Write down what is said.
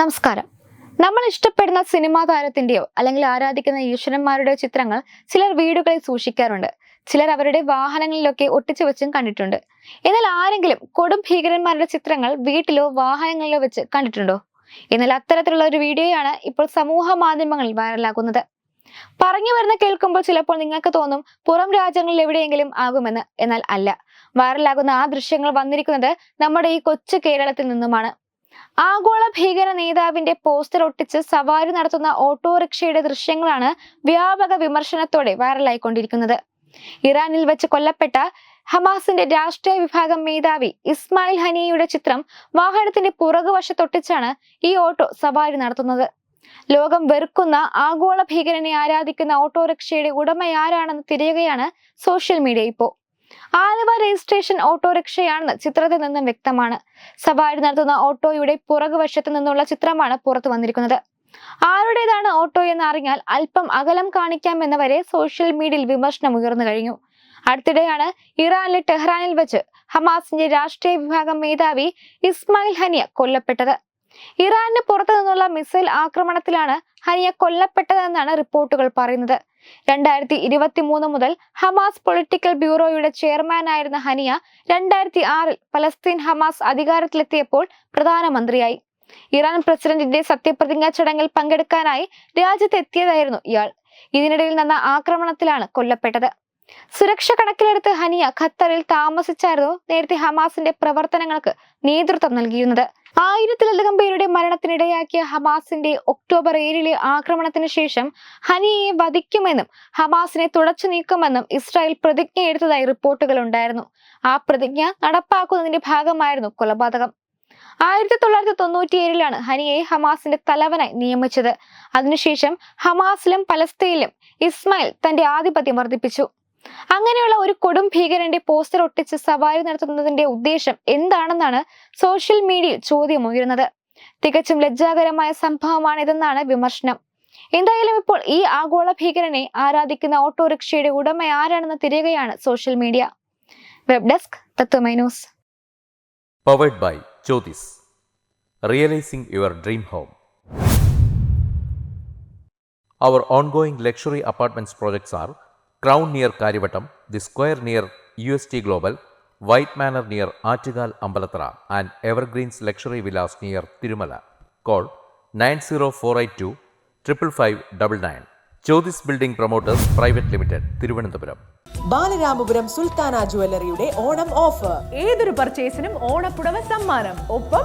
നമസ്കാരം. നമ്മൾ ഇഷ്ടപ്പെടുന്ന സിനിമാ താരത്തിന്റെയോ അല്ലെങ്കിൽ ആരാധിക്കുന്ന ഈശ്വരന്മാരുടെയോ ചിത്രങ്ങൾ ചിലർ വീടുകളിൽ സൂക്ഷിക്കാറുണ്ട്. ചിലർ അവരുടെ വാഹനങ്ങളിലൊക്കെ ഒട്ടിച്ചു വെച്ചും കണ്ടിട്ടുണ്ട്. എന്നാൽ ആരെങ്കിലും കൊടും ഭീകരന്മാരുടെ ചിത്രങ്ങൾ വീട്ടിലോ വാഹനങ്ങളിലോ വെച്ച് കണ്ടിട്ടുണ്ടോ? എന്നാൽ അത്തരത്തിലുള്ള ഒരു വീഡിയോയാണ് ഇപ്പോൾ സമൂഹ മാധ്യമങ്ങളിൽ വൈറലാകുന്നത്. പറഞ്ഞു വരുന്ന കേൾക്കുമ്പോൾ ചിലപ്പോൾ നിങ്ങൾക്ക് തോന്നും പുറം രാജ്യങ്ങളിൽ എവിടെയെങ്കിലും ആകുമെന്ന്. എന്നാൽ അല്ല. വൈറലാകുന്ന ആ ദൃശ്യങ്ങൾ വന്നിരിക്കുന്നത് നമ്മുടെ ഈ കൊച്ചു കേരളത്തിൽ നിന്നുമാണ്. ആഗോള ഭീകര നേതാവിന്റെ പോസ്റ്റർ ഒട്ടിച്ച് സവാരി നടത്തുന്ന ഓട്ടോറിക്ഷയുടെ ദൃശ്യങ്ങളാണ് വ്യാപക വിമർശനത്തോടെ വൈറലായിക്കൊണ്ടിരിക്കുന്നത് ഇറാനിൽ വെച്ച് കൊല്ലപ്പെട്ട ഹമാസിന്റെ രാഷ്ട്രീയ വിഭാഗം മേധാവി ഇസ്മായിൽ ഹനിയയുടെ ചിത്രം വാഹനത്തിന്റെ പുറകുവശത്തൊട്ടിച്ചാണ് ഈ ഓട്ടോ സവാരി നടത്തുന്നത്. ലോകം വെറുക്കുന്ന ആഗോള ഭീകരനെ ആരാധിക്കുന്ന ഓട്ടോറിക്ഷയുടെ ഉടമയാരാണെന്ന് തിരയുകയാണ് സോഷ്യൽ മീഡിയ ഇപ്പോൾ. ആലുവ രജിസ്ട്രേഷൻ ഓട്ടോറിക്ഷയാണെന്ന് ചിത്രത്തിൽ നിന്നും വ്യക്തമാണ്. സവാരി നടത്തുന്ന ഓട്ടോയുടെ പുറകുവശത്ത് നിന്നുള്ള ചിത്രമാണ് പുറത്തു വന്നിരിക്കുന്നത്. ആരുടേതാണ് ഓട്ടോ എന്ന് അറിഞ്ഞാൽ അല്പം അകലം കാണിക്കാം എന്നവരെ സോഷ്യൽ മീഡിയയിൽ വിമർശനം ഉയർന്നു കഴിഞ്ഞു. അടുത്തിടെയാണ് ഇറാനിലെ ടെഹ്റാനിൽ വെച്ച് ഹമാസിന്റെ രാഷ്ട്രീയ വിഭാഗം മേധാവി ഇസ്മായിൽ ഹനിയ കൊല്ലപ്പെട്ടത്. ഇറാന് പുറത്തു നിന്നുള്ള മിസൈൽ ആക്രമണത്തിലാണ് ഹനിയ കൊല്ലപ്പെട്ടതെന്നാണ് റിപ്പോർട്ടുകൾ പറയുന്നത്. രണ്ടായിരത്തി ഇരുപത്തി മൂന്ന് മുതൽ ഹമാസ് പൊളിറ്റിക്കൽ ബ്യൂറോയുടെ ചെയർമാനായിരുന്ന ഹനിയ രണ്ടായിരത്തി ആറിൽ പലസ്തീൻ ഹമാസ് അധികാരത്തിലെത്തിയപ്പോൾ പ്രധാനമന്ത്രിയായി. ഇറാൻ പ്രസിഡന്റിന്റെ സത്യപ്രതിജ്ഞാ ചടങ്ങിൽ പങ്കെടുക്കാനായി രാജ്യത്തെത്തിയതായിരുന്നു ഇയാൾ. ഇതിനിടയിൽ നടന്ന ആക്രമണത്തിലാണ് കൊല്ലപ്പെട്ടത്. സുരക്ഷ കണക്കിലെടുത്ത് ഹനിയ ഖത്തറിൽ താമസിച്ചായിരുന്നു നേരത്തെ ഹമാസിന്റെ പ്രവർത്തനങ്ങൾക്ക് നേതൃത്വം നൽകിയിരുന്നത്. ആയിരത്തിലധികം പേരുടെ മരണത്തിനിടയാക്കിയ ഹമാസിന്റെ ഒക്ടോബർ ഏഴിലെ ആക്രമണത്തിന് ശേഷം ഹനിയയെ വധിക്കുമെന്നും ഹമാസിനെ തുടച്ചു നീക്കുമെന്നും ഇസ്രായേൽ പ്രതിജ്ഞ എടുത്തതായി റിപ്പോർട്ടുകൾ ഉണ്ടായിരുന്നു. ആ പ്രതിജ്ഞ നടപ്പാക്കുന്നതിന്റെ ഭാഗമായിരുന്നു കൊലപാതകം. ആയിരത്തി തൊള്ളായിരത്തി തൊണ്ണൂറ്റി ഏഴിലാണ് ഹനിയയെ ഹമാസിന്റെ തലവനായി നിയമിച്ചത്. അതിനുശേഷം ഹമാസിലും പലസ്തീനിലും ഇസ്മായിൽ തന്റെ ആധിപത്യം വർദ്ധിപ്പിച്ചു. അങ്ങനെയുള്ള ഒരു കൊടും ഭീകരന്റെ പോസ്റ്റർ ഒട്ടിച്ച് സവാരി നടത്തുന്നതിന്റെ ഉദ്ദേശം എന്താണെന്നാണ് സോഷ്യൽ മീഡിയയിൽ ചോദ്യം ഉയരുന്നത്. തികച്ചും ലജ്ജാകരമായ സംഭവമാണ് ഇതെന്നാണ് വിമർശനം. എന്തായാലും ഇപ്പോൾ ഈ ആഗോള ഭീകരനെ ആരാധിക്കുന്ന ഓട്ടോറിക്ഷയുടെ ഉടമ ആരാണെന്ന് തിരയുകയാണ് social media web desk Tatwamayi news. Luxury apartments projects Realizing crown near Kariavattom the square near U S T global white manor near Attukal Ambalathara and evergreens luxury villas near Thirumala. Call nine zero four eight two triple five double nine. Jyothis building promoters private limited Thiruvananthapuram. Balaramapuram Sultana ജുവലറിയുടെ Onam offer. ഏതൊരു പർച്ചേസിനും ഓണപ്പുടവ സമ്മാനം. ഒപ്പം